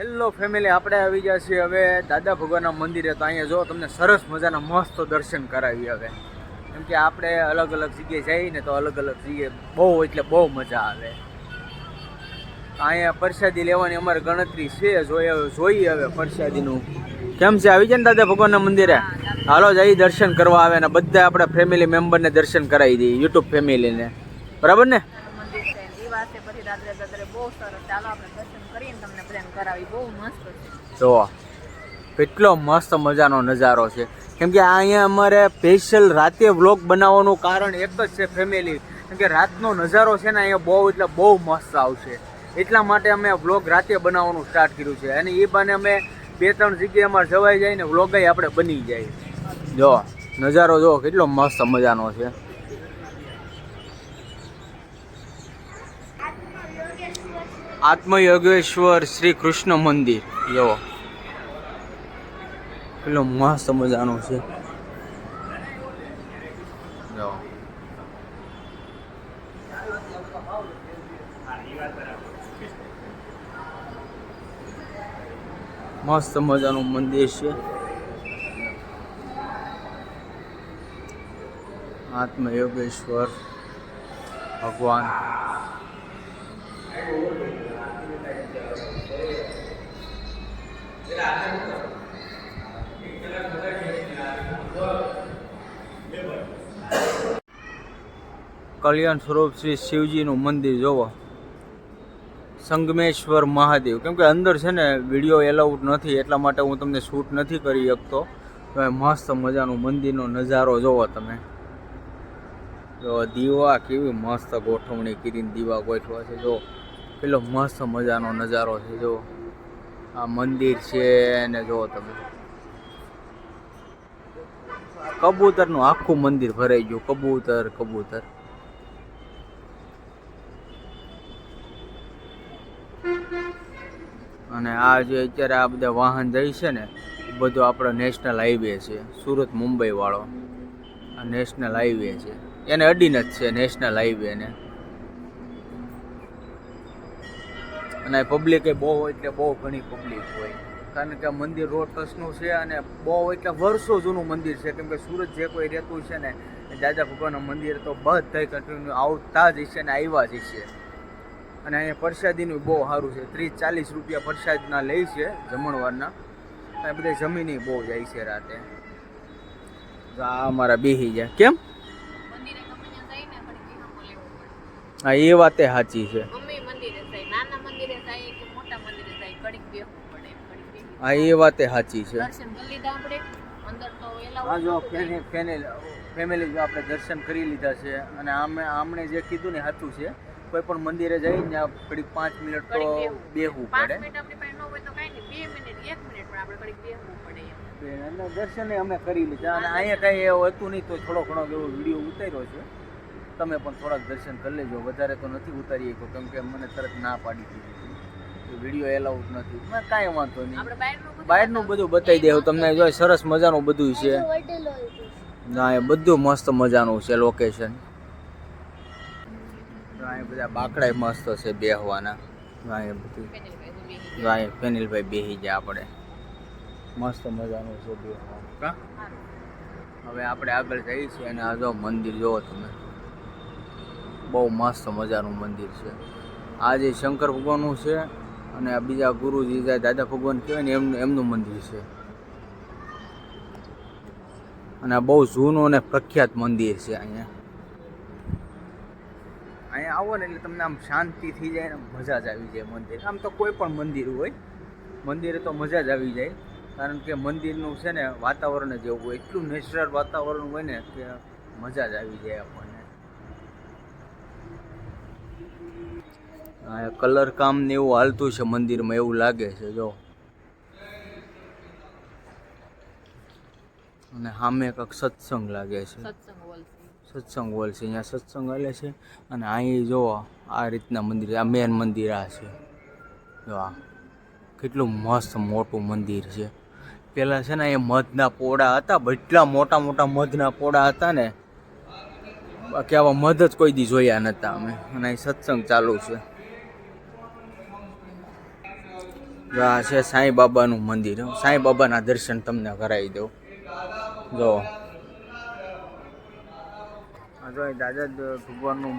Hello family આપણે આવી ગયા છીએ હવે દાદા ભગવાનના મંદિરે. તો અહીંયા જો તમને સરસ મજાના મસ્ત દર્શન કરાવી હવે. કેમ કે આપણે અલગ અલગ જગ્યાએ જઈએ ને તો અલગ અલગ જગ્યાએ બહુ એટલે બહુ મજા આવે. અહીંયા પ્રસાદી લેવાની અમારે ગણતરી છે. જોઈએ જોઈએ હવે પ્રસાદીનું. કેમ છે? આવી જાય ને દાદા ભગવાનના મંદિરે? હાલો જઈ દર્શન કરવા આવે ને બધા આપણા ફેમિલી મેમ્બરને દર્શન કરાવી દઈએ યુટ્યુબ ફેમિલીને બરાબર ને? દિવસે પછી રાત્રે રાત્રે બહુ સરસ. ચાલો આપણે દર્શન કરીને તમને પ્રેમ કરાવી. બહુ મસ્ત છે. જો કેટલો મસ્ત મજાનો નજારો છે. કેમ કે અહીંયા અમારે સ્પેશિયલ રાતે વ્લોગ બનાવવાનું કારણ એક જ છે ફેમિલી કેમ કે રાતનો નજારો છે ને અહીંયા બહુ, એટલે બહુ મસ્ત આવશે. એટલા માટે અમે વ્લોગ રાતે બનાવવાનું સ્ટાર્ટ કર્યું છે. અને એ બાને અમે બે, ત્રણ જગ્યાએ અમારે જવાઈ જાય ને વ્લોગ આપણે બની જાય. જો નજારો જો કેટલો મસ્ત મજાનો છે. આત્મયોગેશ્વર શ્રી કૃષ્ણ મંદિર. જો પેલો મસ્ત મજાનો છે. મસ્ત મજાનું મંદિર છે. આત્મયોગેશ્વર ભગવાન. કલ્યાણ સ્વરૂપ શ્રી શિવજીનું મંદિર જોવો. સંગમેશ્વર મહાદેવ. કેમ કે અંદર છે ને વીડિયો એલાઉડ નથી, એટલા માટે હું તમને શૂટ નથી કરી શકતો. મસ્ત મજાનું મંદિરનો નજારો જોવો તમે. જો દીવા કેવી મસ્ત ગોઠવણી કરીને દીવા ગોઠવા છે, જો. પેલો મસ્ત મજાનો નજારો છે, જો. આ મંદિર છે ને જો તમે કબૂતરનું આખું મંદિર ભરાઈ ગયું. કબૂતર કબૂતર. અને આ જે અત્યારે આ બધા વાહન જાય છે ને, એ બધું આપણો નેશનલ હાઈવે છે. સુરત મુંબઈ વાળો. આ નેશનલ હાઈવે છે. એને અડીને જ છે નેશનલ હાઈવે ને. અને પબ્લિક બહુ બહુ એટલે બહુ ઘણી પબ્લિક હોય. કારણ કે મંદિર રોડ ટ્રસ્ટનું છે અને બહુ એટલે વર્ષો જૂનું મંદિર છે. કેમ કે સુરત જે કોઈ રહેતું છે ને દાદા ભગવાનના મંદિર તો બધા કન્ટિન્યુ આવતા જ હશે ને આવ્યા જ હશે. અને અહીંયા પ્રસાદીનું બહુ સારું છે. ત્રીસ ચાલીસ રૂપિયા પ્રસાદના લે છે જમણવારના. અને બધા જમીની બહુ જાય છે રાતે. આ અમારા બેહી જાય કેમ? હા એ વાતે સાચી છે ગમે એ મંદિરે જાય નાના મંદિરે જાય કે મોટા મંદિરે જાય ઘડીક બેસવું પડે ઘડીક બેસી હા એ વાતે સાચી છે. દર્શન કરી લીધા આપણે. અંદર તો એલા હા જો ફેમિલી ફેમિલી જો આપણે દર્શન કરી લીધા છે અને આમે આમણે જે કીધું ને સાચું છે. કોઈ પણ મંદિરે જઈને ત્યાં ઘડીક પાંચ મિનિટ તો બેહવું. પાંચ પડે. મિનિટ આપણી પાસે ન હોય તો કાંઈ નહીં. બે મિનિટ એક મિનિટ પણ આપણે ઘડીક બેસવું પડે અને દર્શન અમે કરી લીધા. અને અહીંયા કાંઈ એવું હતું નહીં તો થોડો ઘણો એવો વીડિયો ઉતાર્યો છે. તમે પણ થોડાક દર્શન કરી લેજો. વધારે તો નથી ઉતારી શકો કેમ કે મને તરત ના પાડી દીધી. વીડિયો એલાઉડ નથી. મેં કાંઈ વાંધો નહીં. બાયરનું બહારનું બધું બતાવી દેવું તમને જો સરસ મજાનું બધું છે. ના એ બધું મસ્ત મજાનું છે લોકેશન અહીંયા બધા બાકડા મસ્ત છે બેહવાના. અહીંયા બધું બેસી અહીંયા ફેનિલભાઈ બેસી જાય આપણે. મસ્ત મજાનું છે બેહવાનું. હવે આપણે આગળ જઈએ છીએ અને આ જો મંદિર જુઓ તમે. બહુ મસ્ત મજાનું મંદિર છે. આ જે શંકર ભગવાનનું છે અને આ બીજા ગુરુજી દાદા ભગવાન કહેવાય ને એમનું એમનું મંદિર છે. અને આ બહુ જૂનું અને પ્રખ્યાત મંદિર છે અહીંયા. અહીંયા આવો ને એટલે તમને આમ શાંતિ થઈ જાય ને, મજા જ આવી જાય મંદિર. આમ તો કોઈ પણ મંદિર હોય, મંદિરે તો મજા જ આવી જાય. કારણ કે મંદિરનું છે ને વાતાવરણ જ એવું હોય. એટલું નેચરલ વાતાવરણ હોય ને કે મજા જ આવી જાય આપણને. આ કલર કામ ને એવું હાલતું છે મંદિરમાં એવું લાગે છે જો. અને સામે કંઈક સત્સંગ લાગે છે. સત્સંગ હોલ છે. અહીંયા સત્સંગ હાલે છે. અને અહીં જો આ રીતના મંદિર આ મેન મંદિર આ છે. જો આ. કેટલું મસ્ત મોટું મંદિર છે. પહેલાં છે ને એ મધના પોળા હતા એટલા મોટા મોટા મધના પોળા હતા ને બાકી આવા મધ જ કોઈ દી જોયા નહોતા અમે. અને અહીં સત્સંગ ચાલુ છે જો આ છે સાંઈ બાબાનું મંદિર. સાંઈ બાબાના દર્શન તમને કરાવી દઉં. જો. જો અહીં દાદા ભગવાનનું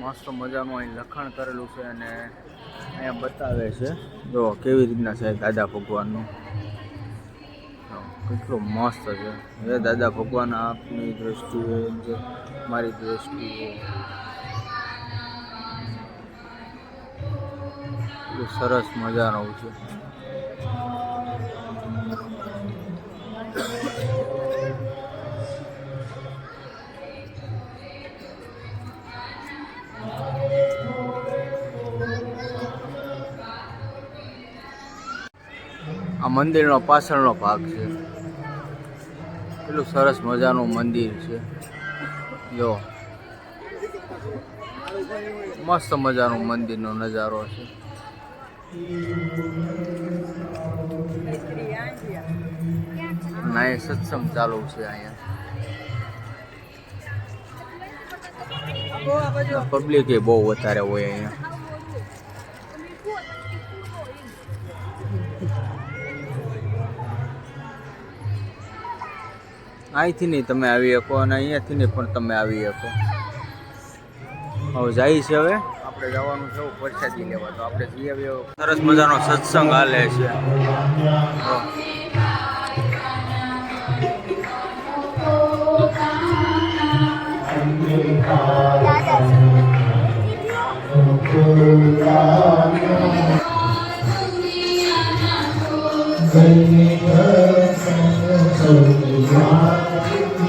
મસ્ત મજાનું અહીં લખાણ કરેલું છે અને અહીંયા બતાવે છે. જો કેવી રીતના છે દાદા ભગવાનનું. કેટલું મસ્ત છે. હે દાદા ભગવાન આપની દ્રષ્ટિએ જે મારી દ્રષ્ટિએ સરસ મજાનું છે. આ મંદિરનો પાછળનો ભાગ છે. કેટલું સરસ મજાનું મંદિર છે. જો. મસ્ત મજાનું મંદિરનો નજારો છે. ના, એ સત્સંગ ચાલુ છે અહીંયા. પબ્લિક એ બહુ વધારે હોય અહીંયા. અહીંથી નહીં તમે આવી શકો અને અહીંયાથી નહીં પણ તમે આવી શકો. હવે જાય છે હવે. આપણે જવાનું છે પ્રસાદી લેવા તો આપણે જઈ આવીએ સરસ મજાનો સત્સંગ હાલે છે.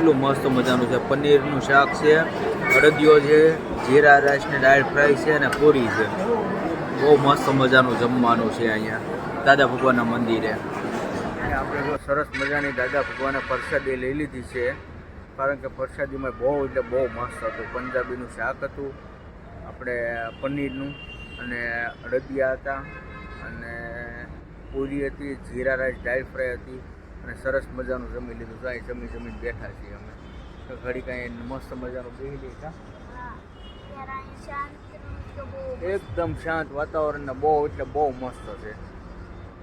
કેટલું મસ્ત મજાનું છે. પનીરનું શાક છે અડદિયો છે, જીરા રાઈસને દાળ ફ્રાય છે અને પૂરી છે. બહુ મસ્ત મજાનું જમવાનું છે અહીંયા. દાદા ભગવાનના મંદિરે. આપણે સરસ મજાની દાદા ભગવાને પ્રસાદી લઈ લીધી છે. કારણ કે પ્રસાદીમાં બહુ એટલે બહુ મસ્ત હતું. પંજાબીનું શાક હતું. આપણે પનીરનું અને અડદિયા હતા અને પૂરી હતી, જીરા રાઈસ, દાળ ફ્રાય હતી. અને સરસ મજાનું જમી લીધું તો અહીં જમી જમીને બેઠા છીએ અમે. ઘડી કાંઈ મસ્ત મજાનું બેસી લીધા એકદમ શાંત વાતાવરણને બહુ, એટલે બહુ મસ્ત છે.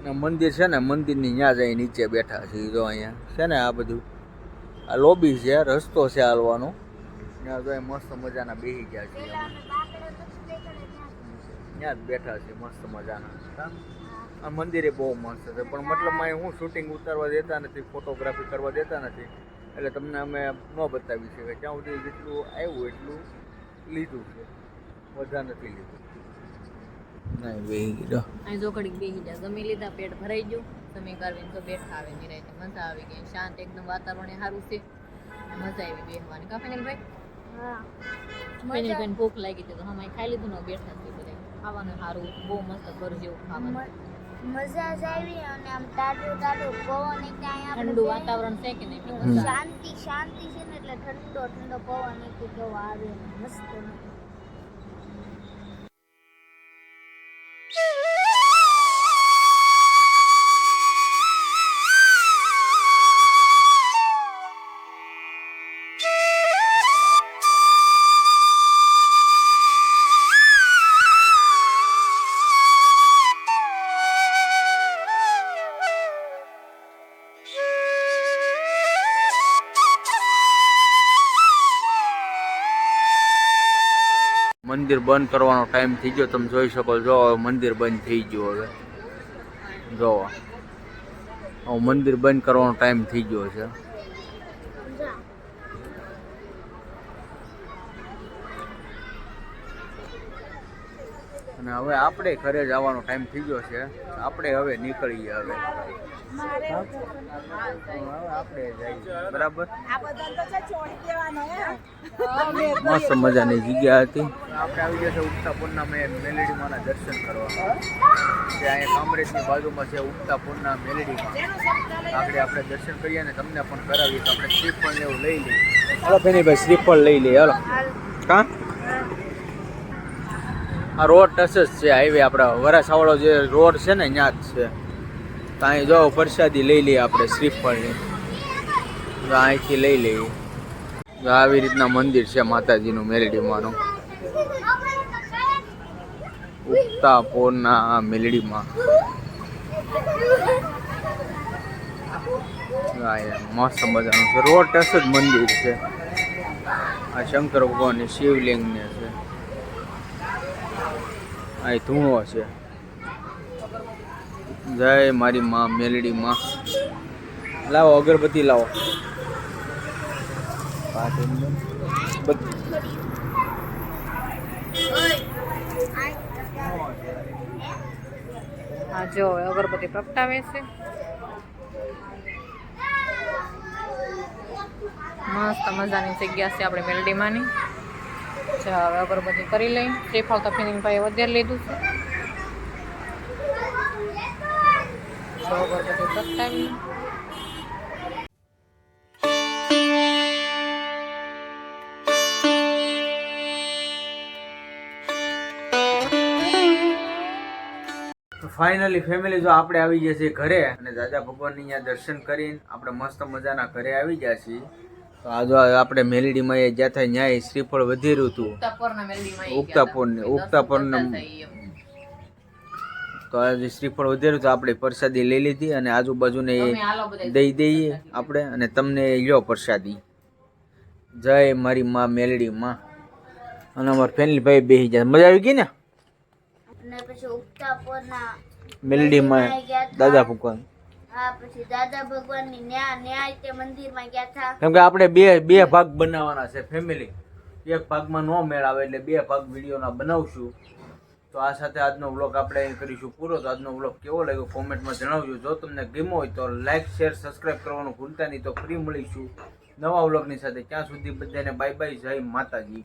ને મંદિર છે ને, મંદિરની ત્યાં જઈ નીચે બેઠા છીએ જો અહીંયા. છે ને આ બધું? આ લોબી છે, રસ્તો છે હાલવાનો. ત્યાં તો અહીં મસ્ત મજાના બેસી ગયા છીએ ત્યાં જ બેઠા છીએ મસ્ત મજાના? આ મંદિરે બહુ મસ્ત છે. પણ મતલબમાં અહીં હું શૂટિંગ ઉતારવા દેતા નથી ફોટોગ્રાફી કરવા દેતા નથી. એટલે તમને અમે ન બતાવી શકીએ ત્યાં સુધી જેટલું આવ્યું એટલું લીધું છે. વધારે નથી લીધું. જમી લીધા પેટ ભરાઈ ગયું. જમી કરવીને તો બેઠા આવે નિરાયતે મજા આવી ગઈ. શાંત એકદમ વાતાવરણ સારું છે. મજા આવી બેસવાની કા ફેનલભાઈ ફેનલભાઈને ભૂખ લાગી હતી તો અમે ખાઈ લીધું ને બેઠા છીએ બધા. ખાવાનું સારું બહુ મસ્ત ઘર જેવું ખાવાનું. મજા જ આવી અને આમ ટાઢું ટાઢું પવન એક અહીંયા ઠંડુ વાતાવરણ છે કે નહીં. શાંતિ શાંતિ છે ને એટલે ઠંડો ઠંડો પવન એક કેવો આવે મસ્ત મંદિર બંધ કરવાનો ટાઈમ થઈ ગયો. તમે જોઈ શકો જો મંદિર બંધ થઈ ગયું હવે. જો મંદિર બંધ કરવાનો ટાઈમ થઈ ગયો છે. અને હવે આપણે ઘરે જવાનો ટાઈમ થઈ ગયો છે. આપણે હવે નીકળીએ હવે. બરાબર. મસ્ત મજાની જગ્યા હતી. આપણે આવી ગયા છે ઉગતા પૂર્ણા મેં મેલેડીમાંના દર્શન કરવા. ત્યાં અહીંયા કામરેજની બાજુમાં છે ઉગતા પૂર્ણા મેલેડીમાં આગળ આપણે દર્શન કરીએ અને તમને પણ કરાવીએ તો આપણે શ્રીફળ એવું લઈ લઈએ. હાલો ભાઈ શ્રીફળ લઈ લઈએ. હાલો. કા આ રોડ ટચ જ છે હાઈવે આપણા વરાછાવાળો જે રોડ છે ને ત્યાં જ છે. તો અહીં જો પ્રસાદી લઈ લઈએ આપણે શ્રીફળની. તો અહીંથી લઈ લઈએ. આવી રીતના મંદિર છે માતાજીનું મેલડીમાંનું. ઉગતા પોરના મેલડીમાં. મસ્ત મજાનું છે. રોડ ટચ જ મંદિર છે. આ શંકર ભગવાનની શિવલિંગને છે. અહીં ધૂણો છે. જય મારી માં મેલડી માં. લાવો અગરબત્તી લાવો. હા જો અગરબત્તી પ્રગટાવે છે. મસ્ત મજાની જગ્યા છે આપણે મેલડીમાંની હવે અગરબત્તી કરી લઈ. શ્રીફળ તો ફીની ભાઈ વધારે લીધું છે. તો ફાઇનલી ફેમિલી જો આપણે આવી ગયા છીએ ઘરે અને દાદા ભગવાનની અહીંયા દર્શન કરીને આપણે મસ્ત મજાના ઘરે આવી ગયા છીએ. તો આ જો આપણે મેલડીમાં એ જ્યાં થાય ન્યાય શ્રીફળ વધેર્યું હતું. ઉગતાપુર ને ઉગતાપુર ઉગતાપોરના- તો આજે શ્રીફળ વધેર્યું તો આપણે પ્રસાદી લઈ લીધી અને આજુબાજુને દઈ દઈએ આપણે અને તમને લ્યો પ્રસાદી. જય મારી માં મેલડી માં. અને અમારા ફેમિલી ભાઈ બેસી જાય મજા આવી ગઈ ને? મેલડી માં દાદા ભગવાન. હા પછી દાદા ભગવાનની ન્યા ન્યાય તે મંદિરમાં ગયા હતા. કેમ કે આપણે બે બે ભાગ બનાવવાના છે ફેમિલી. એક ભાગમાં નો મેળ આવે એટલે બે ભાગ વિડીયોના બનાવશું. તો આ સાથે આજનો વ્લોગ આપણે અહીં કરીશું પૂરો. તો આજનો વ્લોગ કેવો લાગ્યો કોમેન્ટમાં જણાવજો. જો તમને ગમ્યો હોય તો લાઈક શેર સબસ્ક્રાઈબ કરવાનું ભૂલતા નહીં. તો ફ્રી મળીશું નવા વ્લોગની સાથે. ત્યાં સુધી બધાને બાય બાય જય માતાજી.